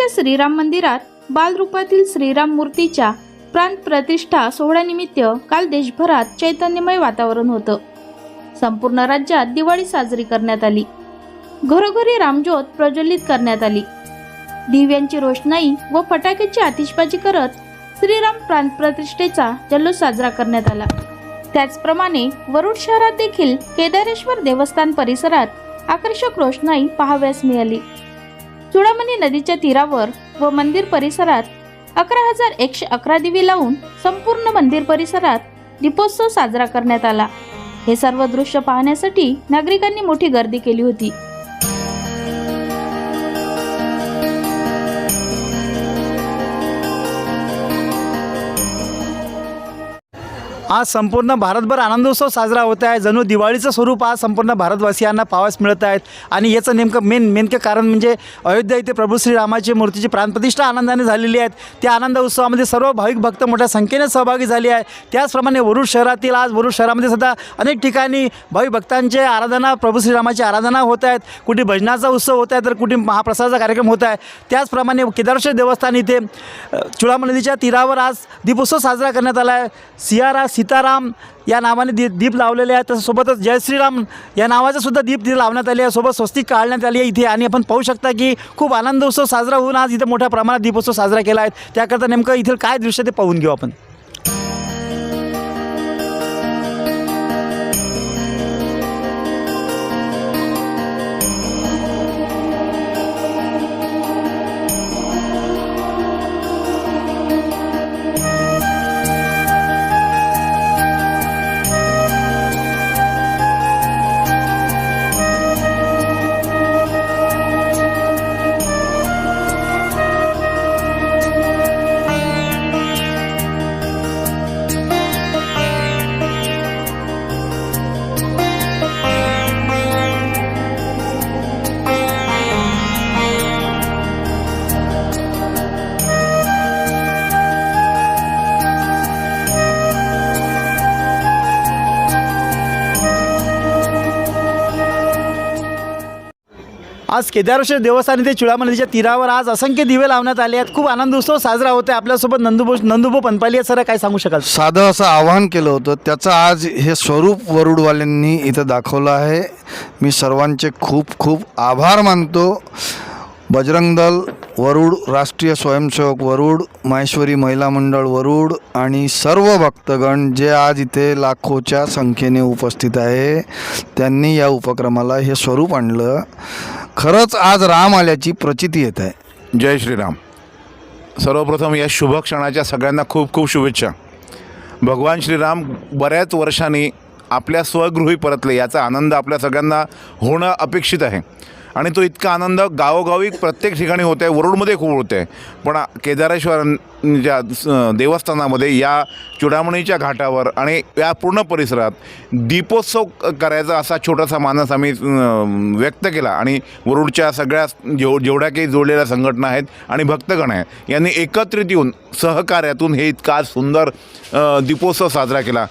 येथीलच्या श्रीराम मंदिरात बालरूपातील श्रीराम मूर्तीच्या प्राण प्रतिष्ठा सोहळ्यानिमित्त काल देशभरात चैतन्यमय वातावरण होतं. संपूर्ण राज्यात दिवाळी साजरी करण्यात आली. घरोघरी रामज्योत प्रज्वलित करण्यात आली. दिव्यांची रोषणाई व फटाक्याची आतिषबाजी करत श्रीराम प्राण प्रतिष्ठेचा जल्लोष साजरा करण्यात आला. त्याचप्रमाणे वरुड शहरात देखील केदारेश्वर देवस्थान परिसरात आकर्षक रोषणाई पाहाव्यास मिळाली. चुडामणी नदीच्या तीरावर व मंदिर परिसरात अकरा हजार एकशे अकरा दिवे लावून संपूर्ण मंदिर परिसरात दीपोत्सव साजरा करण्यात आला. हे सर्व दृश्य पाहण्यासाठी नागरिकांनी मोठी गर्दी केली होती. आज संपूर्ण भारतभर आनंदोत्सव साजरा होत आहे. जणू दिवाळीचं स्वरूप आज संपूर्ण भारतवासियांना पावास मिळत आहेत. आणि याचं नेमकं मेन नेमकं कारण म्हणजे अयोध्या इथे प्रभू श्रीरामाची मूर्तीची प्राणप्रतिष्ठा आनंदाने झालेली आहेत त्या आनंद उत्सवामध्ये सर्व भाविक भक्त मोठ्या संख्येने सहभागी झाले आहे त्याचप्रमाणे वरुड शहरातील आज वरुड शहरामध्ये सुद्धा अनेक ठिकाणी भाविक भक्तांचे आराधना प्रभू श्रीरामाची आराधना होत आहेत. कुठे भजनाचा उत्सव होत आहे तर कुठे महाप्रसादाचा कार्यक्रम होत आहे. त्याचप्रमाणे केदारेश्वर देवस्थान इथे अ, नदीच्या तीरावर आज दीपोत्सव साजरा करण्यात आला आहे. सियारा सीताराम या नावाने दी दीप लावलेले आहेत. तसं सोबतच जय श्रीराम या नावाचं सुद्धा दीप तिथे लावण्यात आले आहे. सोबत स्वस्तिक काढण्यात आली आहे इथे. आणि आपण पाहू शकता की खूप आनंद उत्सव साजरा होऊन आज इथे मोठ्या प्रमाणात दीपोत्सव साजरा केला आहे. त्याकरता नेमकं इथे काय दृश्य ते पाहून घेऊ आपण. आज केदारेश्वर देवस्थान इथे चुडामणी नदीच्या तीरावर आज असंख्य दिवे लावण्यात आले आहेत. खूप आनंद उत्सव साजरा होतोय. आहे आपल्यासोबत नंदुभो नंदुभो पनपाली सर काय सांगू शकाल? साधं असं आवाहन केलं होतं. त्याचं आज हे स्वरूप वरुडवाल्यांनी इथं दाखवलं आहे. मी सर्वांचे खूप खूप आभार मानतो. बजरंग दल वरुड राष्ट्रीय स्वयंसेवक वरुड माहेश्वरी महिला मंडळ वरुड आणि सर्व भक्तगण जे आज इथे लाखोच्या संख्येने उपस्थित आहे त्यांनी या उपक्रमाला हे स्वरूप आणलं. खरंच आज राम आल्याची प्रचिती येत आहे. जय श्रीराम. सर्वप्रथम या शुभ क्षणाच्या सगळ्यांना खूप खूप शुभेच्छा. भगवान श्रीराम बऱ्याच वर्षांनी आपल्या स्वगृही परतले याचा आनंद आपल्या सगळ्यांना होणं अपेक्षित आहे. आणि तो इतका आनंद गावोगावी प्रत्येक ठिकाणी होत आहे वरुडमध्ये खूप होत आहे पण केदारेश्वरांच्या देवस्थानामध्ये या चुडामणीच्या घाटावर आणि या पूर्ण परिसरात दीपोत्सव करायचा असा छोटासा मानस आम्ही व्यक्त केला. आणि वरुडच्या सगळ्या जेव जेवढ्या काही जोडलेल्या संघटना आहेत आणि भक्तगण आहेत यांनी एकत्रित येऊन सहकार्यातून हे इतका सुंदर दीपोत्सव साजरा केला.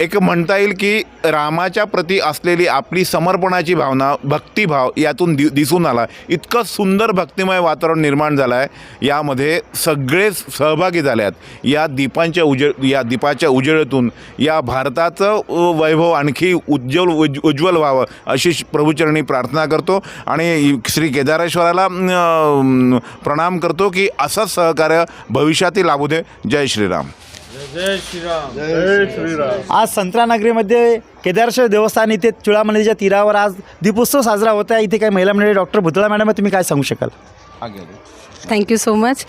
एक म्हणता येईल की रामाच्या प्रती असलेली आपली समर्पणाची भावना भक्तिभाव यातून दि दिसून आला. इतकं सुंदर भक्तिमय वातावरण निर्माण झालं आहे यामध्ये सगळेच सहभागी झाले आहेत या दीपांच्या उजे या दीपाच्या उजेडातून या भारताचं वैभव आणखी उज्ज्वल उज उज्ज्वल व्हावं अशी श- प्रभूचरणी प्रार्थना करतो. आणि श्री केदारेश्वराला प्रणाम करतो की असंच सहकार्य भविष्यातील लाभू दे. जय श्रीराम. आज संत्रानगरीमध्ये केदारेश्वर देवस्थान इथे नदीच्या तीरावर आज दीपोत्सव साजरा होत आहे. इथे काही महिला मंडळी डॉक्टर भुतळा मॅडम आहे, तुम्ही काय सांगू शकाल? थैंक यू सो मच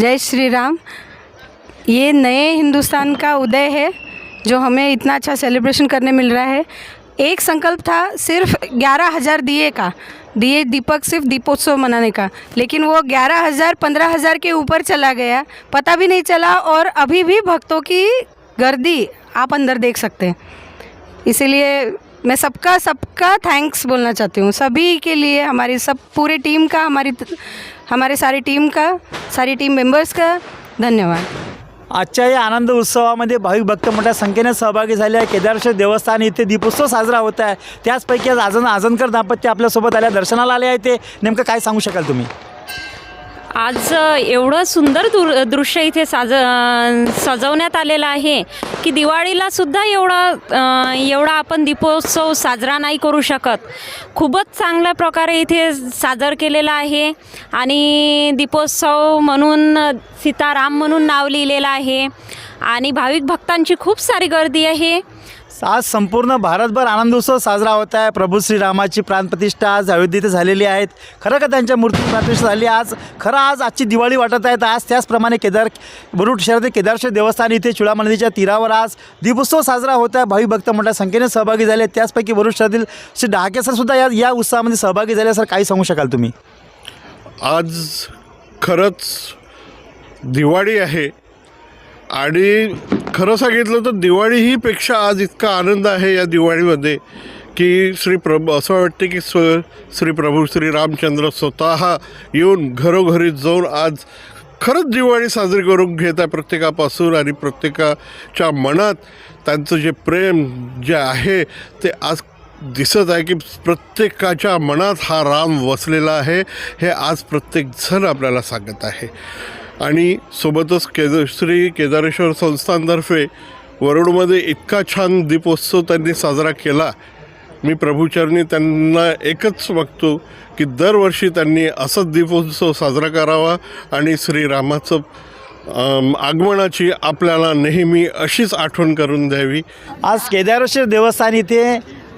जय श्री राम ये नए हिंदुस्तान का उदय है जो हमें इतना अच्छा सेलिब्रेशन करने मिल रहा है। एक संकल्प था सिर्फ़ ग्यारह हज़ार दिए का। दिए दीपक सिर्फ़ दीपोत्सव मनाने का। लेकिन वो ग्यारह हज़ार, पंद्रह हज़ार के ऊपर चला गया, पता भी नहीं चला और अभी भी भक्तों की गर्दी आप अंदर देख सकते हैं। इसीलिए मैं सबका सबका थैंक्स बोलना चाहती हूँ। सभी के लिए, हमारी सब, पूरे टीम का, हमारी, हमारे सारी टीम का, सारी टीम मेंबर्स का धन्यवाद। आजच्या या आनंद उत्सवामध्ये भाविक भक्त मोठ्या संख्येने सहभागी झाले आहे. केदारेश्वर देवस्थान इथे दीपोत्सव साजरा होत आहे. त्याचपैकी आज आजन आजनकर दाम्पत्य आपल्यासोबत आल्या दर्शनाला आले आहे ते. नेमकं काय सांगू शकाल तुम्ही? आज एवढं सुंदर दुर दृश्य इथे साज सजवण्यात आलेलं आहे. की दिवाळीला सुद्धा एवढा एवढा आपण दीपोत्सव साजरा नाही करू शकत. खूपच चांगल्या प्रकारे इथे साजर केलेला आहे आणि दीपोत्सव म्हणून सीताराम म्हणून नाव लिहिलेलं आहे आणि भाविक भक्तांची खूप सारी गर्दी आहे. आज संपूर्ण भारतभर आनंदोत्सव साजरा होत आहे. प्रभू श्रीरामाची प्राणप्रतिष्ठा आज अयोध्येत झालेली आहेत. खरं का त्यांच्या मूर्ती प्रतिष्ठा झाली? आज खरं आज आजची दिवाळी वाटत आहेत आज त्याचप्रमाणे केदार वरुड शहरातील केदारश्वर देवस्थान इथे चुळामा नदीच्या तीरावर आज दीपोत्सव साजरा होत आहे. भावी भक्त मोठ्या संख्येने सहभागी झाले त्याचपैकी वरिष्ठातील श्री डहाके सर सुद्धा या या उत्सवामध्ये सहभागी झाले सर काही सांगू शकाल तुम्ही? आज खरंच दिवाळी आहे. आणि खरं सांगितलं तर दिवाळी ही पेक्षा आज इतका आनंद आहे या दिवाळीमध्ये की श्री प्रभू असं वाटते की स्व श्री प्रभू श्री रामचंद्र स्वतः येऊन घरोघरी जाऊन आज खरंच दिवाळी साजरी करून घेत आहे प्रत्येकापासून आणि प्रत्येकाच्या मनात त्यांचं जे प्रेम जे आहे ते आज दिसत आहे की प्रत्येकाच्या मनात हा राम वसलेला आहे. हे आज प्रत्येकजण आपल्याला सांगत आहे. आणि सोबतच केद श्री केदारेश्वर संस्थानतर्फे वरुडमध्ये इतका छान दीपोत्सव त्यांनी साजरा केला. मी प्रभूचरणी त्यांना एकच मागतो की दरवर्षी त्यांनी असंच दीपोत्सव साजरा करावा आणि श्रीरामाचं आगमनाची आपल्याला नेहमी अशीच आठवण करून द्यावी. आज केदारेश्वर देवस्थान इथे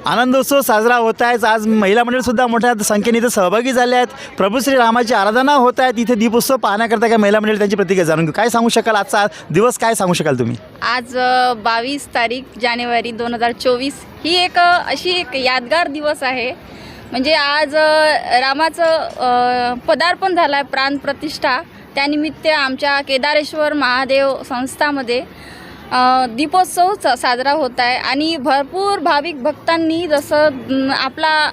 आनंदोत्सव साजरा होत आहेच आज महिला मंडळसुद्धा मोठ्या संख्येने इथे सहभागी झाले आहेत. प्रभू श्री रामाची आराधना होत आहेत इथे दीपोत्सव पाहण्याकरता काय महिला मंडळी त्यांची प्रतिक्रिया जाणून घेऊ. काय सांगू शकाल आजचा दिवस? काय सांगू शकाल तुम्ही? आज बावीस तारीख जानेवारी दोन हजार चोवीस. ही एक अशी एक यादगार दिवस आहे. म्हणजे आज रामाचं पदार्पण झालं आहे प्राणप्रतिष्ठा त्यानिमित्त आमच्या केदारेश्वर महादेव संस्थामध्ये दीपोत्सव साजरा होत आहे आणि भरपूर भाविक भक्तांनी जसं आपला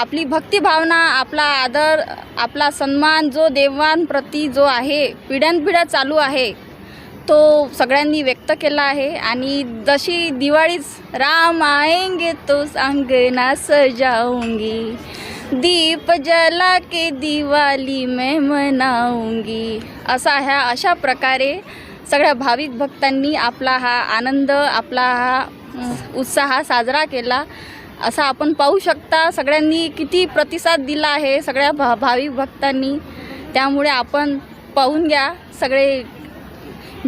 आपली भक्तिभावना आपला आदर आपला सन्मान जो देवांप्रती जो आहे पिढ्यानपिढ्या चालू आहे तो सगळ्यांनी व्यक्त केला आहे. आणि जशी दिवाळीच राम आएंगे तो अंगना सजाऊंगी दीप जला के दिवाली मैं मनाऊंगी असा ह्या अशा प्रकारे सगळ्या भाविक भक्तांनी आपला हा आनंद आपला हा उत्साह साजरा केला. असा आपण पाहू शकता सगळ्यांनी किती प्रतिसाद दिला आहे सगळ्या भा भाविक भक्तांनी. त्यामुळे आपण पाहून घ्या सगळे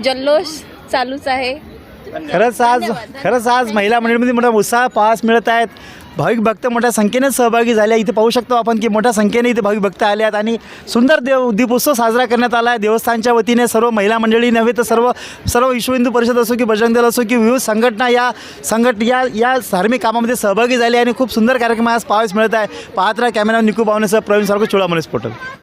जल्लोष चालूच आहे. खरंच आज. खरंच आज महिला मंडळीमध्ये मोठा उत्साह पाहास मिळत आहेत. भाविक भक्त मोठ्या संख्येने सहभागी झाले. इथे पाहू शकतो आपण की मोठ्या संख्येने इथे भाविक भक्त आले आहेत आणि सुंदर देव दीपोत्सव साजरा करण्यात आला आहे. देवस्थानच्या वतीने सर्व महिला मंडळी नव्हे तर सर्व सर्व विश्व हिंदू परिषद असो की बजरंग दल असो की विविध संघटना या संघट या या धार्मिक कामामध्ये सहभागी झाली आणि खूप सुंदर कार्यक्रम आज पाहायला मिळत आहे. पाहत राहा कॅमेरा निकू बावनेसह प्रवीण सारखं चोळा पोटल